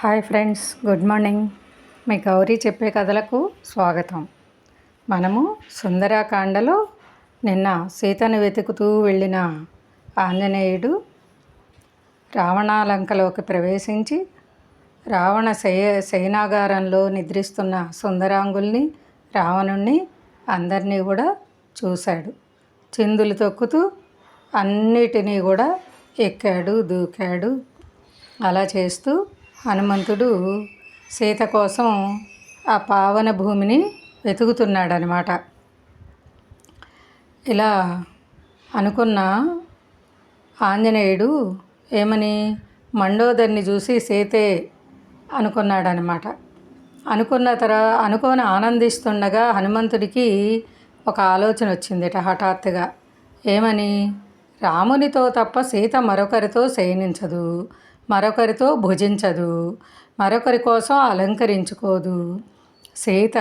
Hi friends good morning. మీ గౌరీ చెప్పే కథలకు స్వాగతం. మనము సుందరాకాండలో నిన్న సీతను వెతుకుతూ వెళ్ళిన ఆంజనేయుడు రావణాలంకలోకి ప్రవేశించి రావణ శయ శయనాగారంలో నిద్రిస్తున్న సుందరాంగుల్ని రావణుణ్ణి అందరినీ కూడా చూశాడు. చిందులు తొక్కుతూ అన్నిటినీ కూడా ఎక్కాడు దూకాడు. అలా చేస్తూ హనుమంతుడు సీత కోసం ఆ పావన భూమిని వెతుకుతున్నాడనమాట ఇలా అనుకున్న ఆంజనేయుడు ఏమని మండోదరిని చూసి సీతే అనుకున్నాడనమాట అనుకున్న తర్వాత అనుకొని ఆనందిస్తుండగా హనుమంతుడికి ఒక ఆలోచన వచ్చిందిట హఠాత్తుగా. ఏమని రామునితో తప్ప సీత మరొకరితో శయనించదు. మరొకరితో భుజించదు మరొకరి కోసం అలంకరించుకోదు. సీత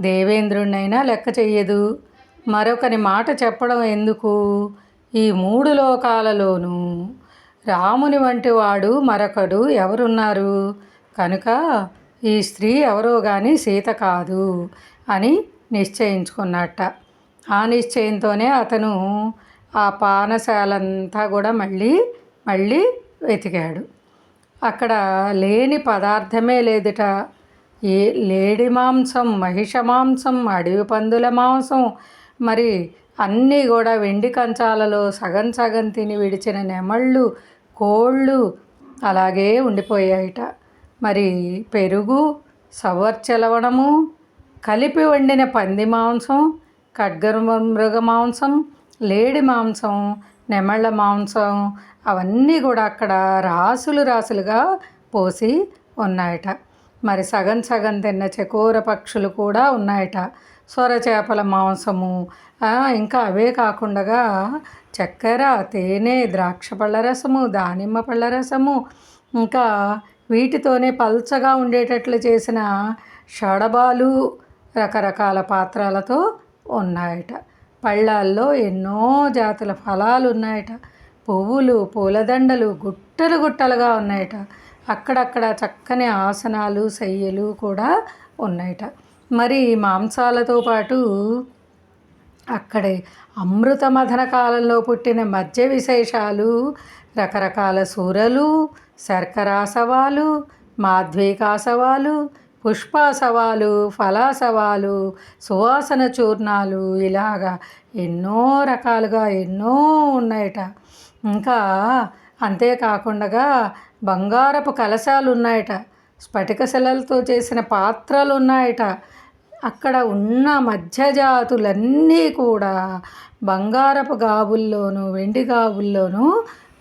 దేవేంద్రుణ్ణైనా లెక్క చెయ్యదు. మరొకరి మాట చెప్పడం ఎందుకు? ఈ మూడు లోకాలలోనూ రాముని వంటి వాడు మరొకడు ఎవరున్నారు? కనుక ఈ స్త్రీ ఎవరో కానీ సీత కాదు అని నిశ్చయించుకున్నట్ట. ఆ నిశ్చయంతోనే అతను ఆ పానశాలంతా కూడా మళ్ళీ మళ్ళీ వెతికాడు. అక్కడ లేని పదార్థమే లేదుట. ఏ లేడి మాంసం మహిష మాంసం అడవి పందుల మాంసం మరి అన్నీ కూడా వెండి కంచాలలో సగం సగం తిని విడిచిన నెమళ్ళు కోళ్ళు అలాగే ఉండిపోయాయిట. మరి పెరుగు సవర్చలవణము కలిపి వండిన పంది మాంసం ఖడ్గ మృగ మాంసం లేడి మాంసం నెమళ్ళ మాంసం అవన్నీ కూడా అక్కడ రాసులు రాసులుగా పోసి ఉన్నాయట. మరి సగం సగం తిన్న చకోర పక్షులు కూడా ఉన్నాయట. సొర చేపల మాంసము ఇంకా అవే కాకుండా చక్కెర తేనె ద్రాక్ష పళ్ళ రసము దానిమ్మ పళ్ళ రసము ఇంకా వీటితోనే పల్చగా ఉండేటట్లు చేసిన షడబాలు రకరకాల పాత్రలతో ఉన్నాయట. పళ్ళాల్లో ఎన్నో జాతుల ఫలాలు ఉన్నాయట. పువ్వులు పూలదండలు గుట్టలు గుట్టలుగా ఉన్నాయట. అక్కడక్కడ చక్కని ఆసనాలు శయ్యలు కూడా ఉన్నాయట. మరి మాంసాలతో పాటు అక్కడే అమృతమథన కాలంలో పుట్టిన మధ్య విశేషాలు రకరకాల సూరలు శర్కరాసవాలు మాధ్వీకాసవాలు పుష్పాసవాలు ఫలాసవాలు సువాసన చూర్ణాలు ఇలాగా ఎన్నో రకాలుగా ఎన్నో ఉన్నాయట. ఇంకా అంతేకాకుండా బంగారపు కలశాలు ఉన్నాయట స్ఫటిక శిలలతో చేసిన పాత్రలు ఉన్నాయట అక్కడ ఉన్న మధ్యజాతులన్నీ కూడా బంగారపు గాబుల్లోనూ వెండి గాబుల్లోనూ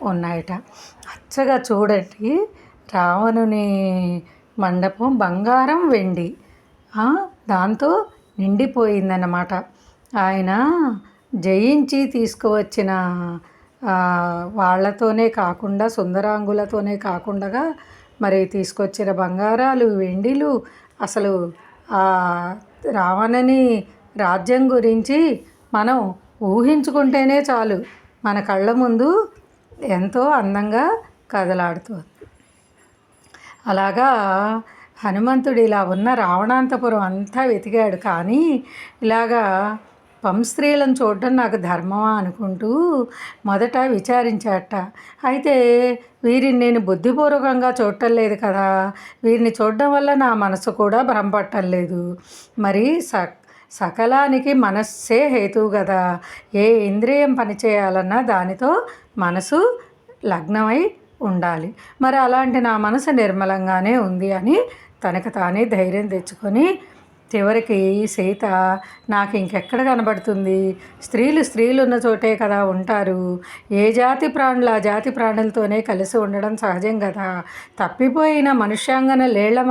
ఉన్నాయట. అచ్చగా చూడండి రావణుని మండపం బంగారం వెండి. దాంతో నిండిపోయిందన్నమాట. ఆయన జయించి తీసుకువచ్చిన వాళ్ళతోనే కాకుండా సుందరాంగులతోనే కాకుండా మరి తీసుకొచ్చిన బంగారాలు వెండిలు అసలు రావణని రాజ్యం గురించి మనం ఊహించుకుంటేనే చాలు. మన కళ్ళ ముందు ఎంతో అందంగా కదలాడుతుంది. అలాగా హనుమంతుడు ఇలా ఉన్న రావణాంతపురం అంతా వెతికాడు. కానీ ఇలాగా స్త్రీలను చూడడం నాకు ధర్మమా అనుకుంటూ మొదట విచారించాట. అయితే వీరిని నేను బుద్ధిపూర్వకంగా చూడటం లేదు కదా. వీరిని చూడడం వల్ల నా మనసు కూడా భ్రమపట్టం లేదు. మరి స సకలానికి మనస్సే హేతువు కదా. ఏ ఇంద్రియం పనిచేయాలన్నా దానితో మనసు లగ్నమై ఉండాలి. మరి అలాంటి నా మనసు నిర్మలంగానే ఉంది అని తనకు తానే ధైర్యం తెచ్చుకొని చివరికి సీత నాకు ఇంకెక్కడ కనబడుతుంది? స్త్రీలు స్త్రీలు ఉన్న చోటే కదా ఉంటారు. ఏ జాతి ప్రాణులు ఆ జాతి ప్రాణులతోనే కలిసి ఉండడం సహజం కదా. తప్పిపోయిన మనుష్యాంగన లేళ్ళ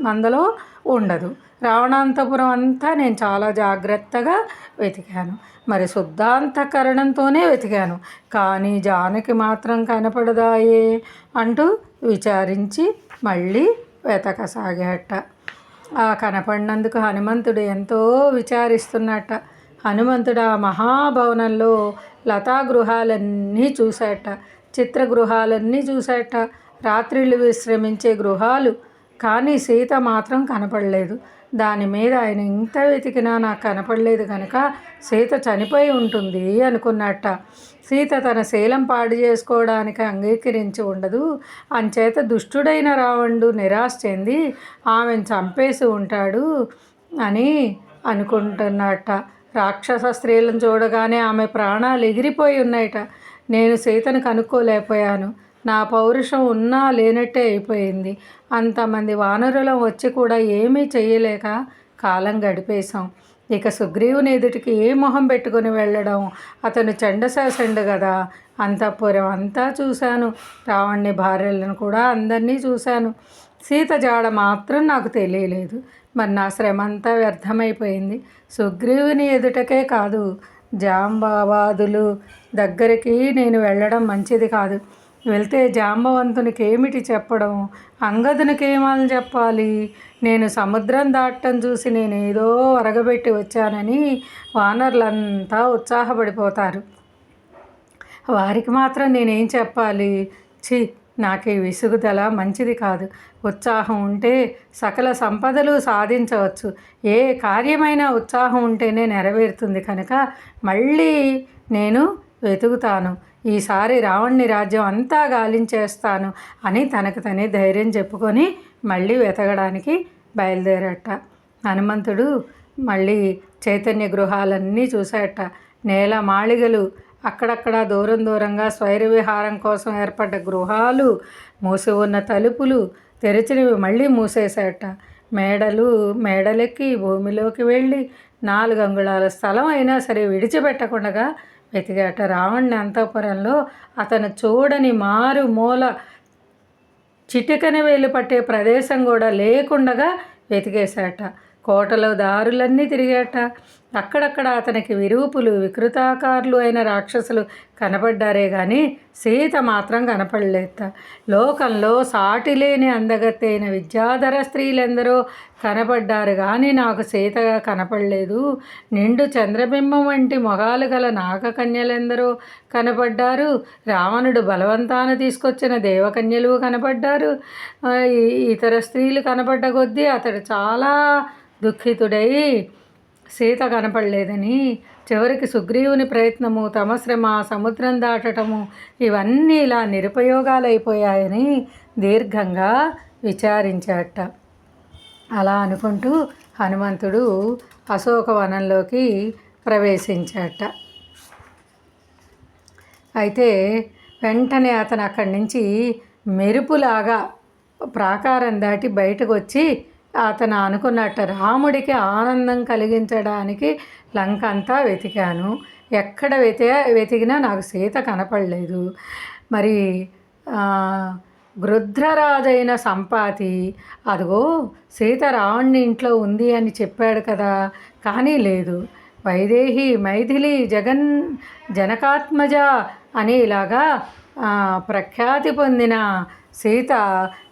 మందలో ఉండదు. రావణాంతపురం అంతా నేను చాలా జాగ్రత్తగా వెతికాను. మరి శుద్ధాంతకరణంతోనే వెతికాను. కానీ జానకి మాత్రం కనపడదాయే అంటూ విచారించి మళ్ళీ వెతకసాగాట. ఆ కనపడినందుకు హనుమంతుడు ఎంతో విచారిస్తున్నట్ట. హనుమంతుడు ఆ మహాభవనంలో లతా గృహాలన్నీ చూశాట. చిత్రగృహాలన్నీ చూశాట. రాత్రిళ్ళు విశ్రమించే గృహాలు. కానీ సీత మాత్రం కనపడలేదు. దాని మీద ఆయన ఇంత వెతికినా నాకు కనపడలేదు కనుక సీత చనిపోయి ఉంటుంది అనుకున్నట్ట. సీత తన శీలం పాడు చేసుకోవడానికి అంగీకరించి ఉండదు. అంచేత దుష్టుడైన రావణుడు నిరాశ చెంది ఆమెను చంపేసి ఉంటాడు అని అనుకుంటున్నట్ట. రాక్షస స్త్రీలను చూడగానే ఆమె ప్రాణాలు ఎగిరిపోయి ఉన్నాయట. నేను సీతను కనుక్కోలేకపోయాను. నా పౌరుషం ఉన్నా లేనట్టే అయిపోయింది. అంతమంది వానరులం వచ్చి కూడా ఏమీ చేయలేక కాలం గడిపేశాం. ఇక సుగ్రీవుని ఎదుటికి ఏ మొహం పెట్టుకుని వెళ్ళడం? అతను చెండశాసండు కదా అంతఃపురం అంతా చూశాను. రావణ్ణి భార్యలను కూడా అందరినీ చూశాను. సీత జాడ మాత్రం నాకు తెలియలేదు. మరి నా శ్రమ అంతా వ్యర్థమైపోయింది. సుగ్రీవుని ఎదుటకే కాదు జాంబావాదులు దగ్గరికి నేను వెళ్ళడం మంచిది కాదు. వెళ్తే జాంబవంతునికి ఏమిటి చెప్పడం? అంగదునికి ఏమని చెప్పాలి? నేను సముద్రం దాటం చూసి నేను ఏదో అరగబెట్టి వచ్చానని వానర్లంతా ఉత్సాహపడిపోతారు. వారికి మాత్రం నేనేం చెప్పాలి? ఛీ నాకు ఈ విసుగుదల మంచిది కాదు. ఉత్సాహం ఉంటే సకల సంపదలు సాధించవచ్చు. ఏ కార్యమైనా ఉత్సాహం ఉంటేనే నెరవేరుతుంది కనుక మళ్ళీ నేను వెతుకుతాను. ఈసారి రావణ్ణి రాజ్యం అంతా గాలించేస్తాను అని తనకు తనే ధైర్యం చెప్పుకొని మళ్ళీ వెతకడానికి బయలుదేరట. హనుమంతుడు మళ్ళీ చైతన్య గృహాలన్నీ చూశాట నేల మాళిగలు అక్కడక్కడ దూరం దూరంగా స్వైర విహారం కోసం ఏర్పడ్డ గృహాలు మూసి ఉన్న తలుపులు తెరిచినవి మళ్ళీ మూసేశాట మేడలు మేడలెక్కి భూమిలోకి వెళ్ళి నాలుగు అంగుళాల స్థలం అయినా సరే విడిచిపెట్టకుండా వెతికాట. రావణ్ణి అంతఃపురంలో అతను చూడని మారు మూల చిటికన వేలు పట్టే ప్రదేశం కూడా లేకుండగా వెతికేశాట. కోటలో దారులన్నీ తిరిగాట. అక్కడక్కడ అతనికి విరూపులు వికృతాకారులు అయిన రాక్షసులు కనపడ్డారే కానీ సీత మాత్రం కనపడలేత లోకంలో సాటిలేని అందగత్తైన విద్యాధర స్త్రీలెందరో కనపడ్డారు కానీ నాకు సీతగా కనపడలేదు. నిండు చంద్రబింబం వంటి మొగాలు గల నాగకన్యలెందరో కనపడ్డారు. రావణుడు బలవంతాన తీసుకొచ్చిన దేవకన్యలు కనపడ్డారు. ఇతర స్త్రీలు కనపడ్డ కొద్దీ అతడు చాలా దుఃఖితుడై సీత కనపడలేదని చివరికి సుగ్రీవుని ప్రయత్నము తమ శ్రమ సముద్రం దాటటము ఇవన్నీ ఇలా నిరుపయోగాలైపోయాయని దీర్ఘంగా విచారించాట అలా అనుకుంటూ హనుమంతుడు అశోకవనంలోకి ప్రవేశించాట అయితే వెంటనే అతను అక్కడి నుంచి మెరుపులాగా ప్రాకారం దాటి బయటకు వచ్చి అతను అనుకున్నట్టు రాముడికి ఆనందం కలిగించడానికి లంక అంతా వెతికాను. ఎక్కడ వెతి వెతికినా నాకు సీత కనపడలేదు. మరి గృధ్రరాజైన సంపాతి అదిగో సీత రావణ్ణి ఇంట్లో ఉంది అని చెప్పాడు కదా. కానీ లేదు. వైదేహి మైథిలి జగన్ జనకాత్మజ అని ఇలాగా ప్రఖ్యాతి పొందిన సీత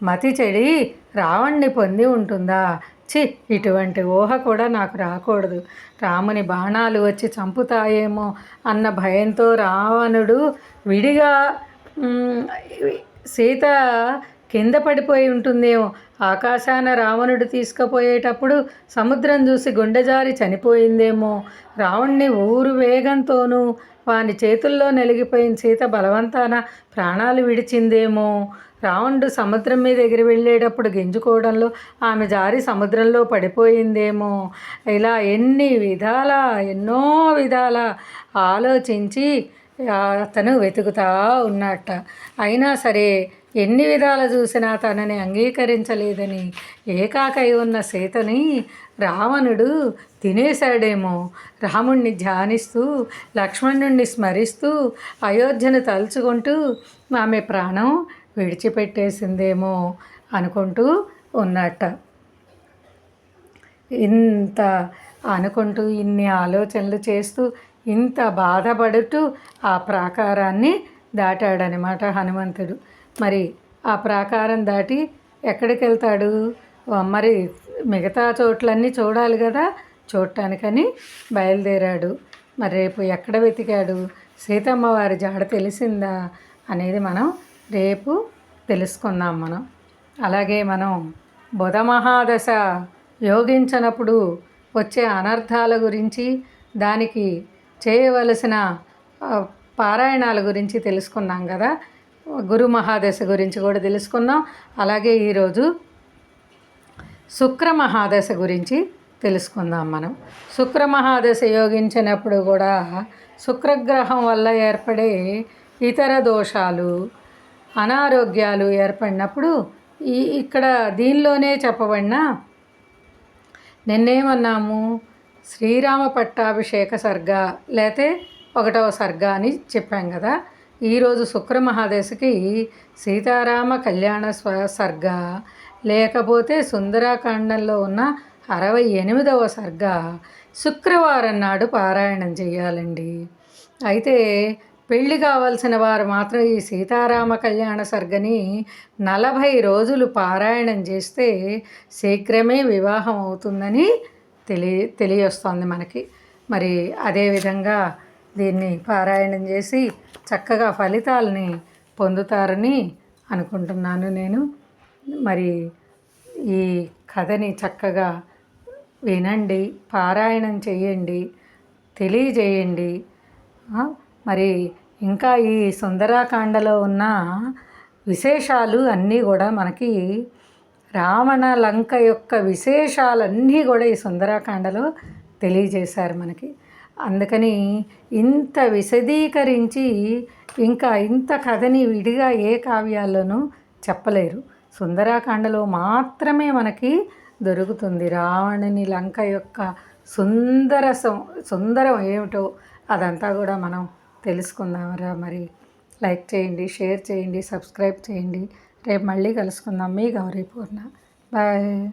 మతి చెడి రావణ్ణి పొంది ఉంటుందా? చి ఇటువంటి ఊహ కూడా నాకు రాకూడదు. రాముని బాణాలు వచ్చి చంపుతాయేమో అన్న భయంతో రావణుడు విడిగా సీత కింద పడిపోయి ఉంటుందేమో. ఆకాశాన రావణుడు తీసుకుపోయేటప్పుడు సముద్రం చూసి గుండెజారి చనిపోయిందేమో. రావణ్ణి ఊరు వేగంతోనూ వాని చేతుల్లో నలిగిపోయిన సీత బలవంతాన ప్రాణాలు విడిచిందేమో. రావణుడు సముద్రం మీద ఎగిరి వెళ్ళేటప్పుడు గింజుకోవడంలో ఆమె జారి సముద్రంలో పడిపోయిందేమో. ఇలా ఎన్ని విధాల ఎన్నో విధాల ఆలోచించి అతను వెతుకుతా ఉన్నట్ట. అయినా సరే ఎన్ని విధాలు చూసినా తనని అంగీకరించలేదని ఏకాకై ఉన్న సీతని రావణుడు తినేశాడేమో. రాముణ్ణి ధ్యానిస్తూ లక్ష్మణుణ్ణి స్మరిస్తూ అయోధ్యను తలుచుకుంటూ ఆమె ప్రాణం విడిచిపెట్టేసిందేమో అనుకుంటూ ఉన్నట్ట. ఇంత అనుకుంటూ ఇన్ని ఆలోచనలు చేస్తూ ఇంత బాధపడుతూ ఆ ప్రాకారాన్ని దాటాడనమాట హనుమంతుడు. మరి ఆ ప్రాకారం దాటి ఎక్కడికి వెళ్తాడు మరి మిగతా చోట్లన్నీ చూడాలి కదా? చూడటానికని బయలుదేరాడు. మరి రేపు ఎక్కడ వెతికాడు? సీతమ్మ వారి జాడ తెలిసిందా? అనేది మనం రేపు తెలుసుకుందాం మనం. అలాగే మనం బుధ మహాదశ యోగించినప్పుడు వచ్చే అనర్థాల గురించి దానికి చేయవలసిన పారాయణాల గురించి తెలుసుకున్నాం కదా. గురు మహాదశ గురించి కూడా తెలుసుకున్నాం. అలాగే ఈరోజు శుక్ర మహాదశ గురించి తెలుసుకుందాం మనం. శుక్ర మహాదశ యోగించినప్పుడు కూడా శుక్రగ్రహం వల్ల ఏర్పడే ఇతర దోషాలు అనారోగ్యాలు ఏర్పడినప్పుడు ఈ ఇక్కడ దీనిలోనే చెప్పబడిన నిన్నేమన్నాము? శ్రీరామ పట్టాభిషేక సర్గ లేతే ఒకటవ సర్గ అని చెప్పాం కదా. ఈరోజు శుక్ర మహాదశకి సీతారామ కళ్యాణ స్వ సర్గ లేకపోతే సుందరాకాండంలో ఉన్న అరవై ఎనిమిదవ సర్గ శుక్రవారం నాడు పారాయణం చేయాలండి. అయితే పెళ్ళి కావాల్సిన వారు మాత్రం ఈ సీతారామ కళ్యాణ సర్గని నలభై రోజులు పారాయణం చేస్తే శీఘ్రమే వివాహం అవుతుందని తెలియ తెలియొస్తోంది మనకి. మరి అదేవిధంగా దీన్ని పారాయణం చేసి చక్కగా ఫలితాలని పొందుతారని అనుకుంటున్నాను నేను. మరి ఈ కథని చక్కగా వినండి పారాయణం చేయండి తెలియజేయండి. మరి ఇంకా ఈ సుందరాకాండలో ఉన్న విశేషాలు అన్నీ కూడా మనకి రావణ లంక యొక్క విశేషాలన్నీ కూడా ఈ సుందరాకాండలో తెలియజేశారు మనకి. అందుకని ఇంత విశదీకరించి ఇంకా ఇంత కథని విడిగా ఏ కావ్యాల్లోనూ చెప్పలేరు. సుందరాకాండలో మాత్రమే మనకి దొరుకుతుంది రావణుని లంక యొక్క సుందర సుందరం ఏమిటో అదంతా కూడా మనం తెలుసుకుందామరా మరి. లైక్ చేయండి షేర్ చేయండి సబ్స్క్రైబ్ చేయండి. రేపు మళ్ళీ కలుసుకుందాం. మీ గౌరీ పూర్ణ. బాయ్.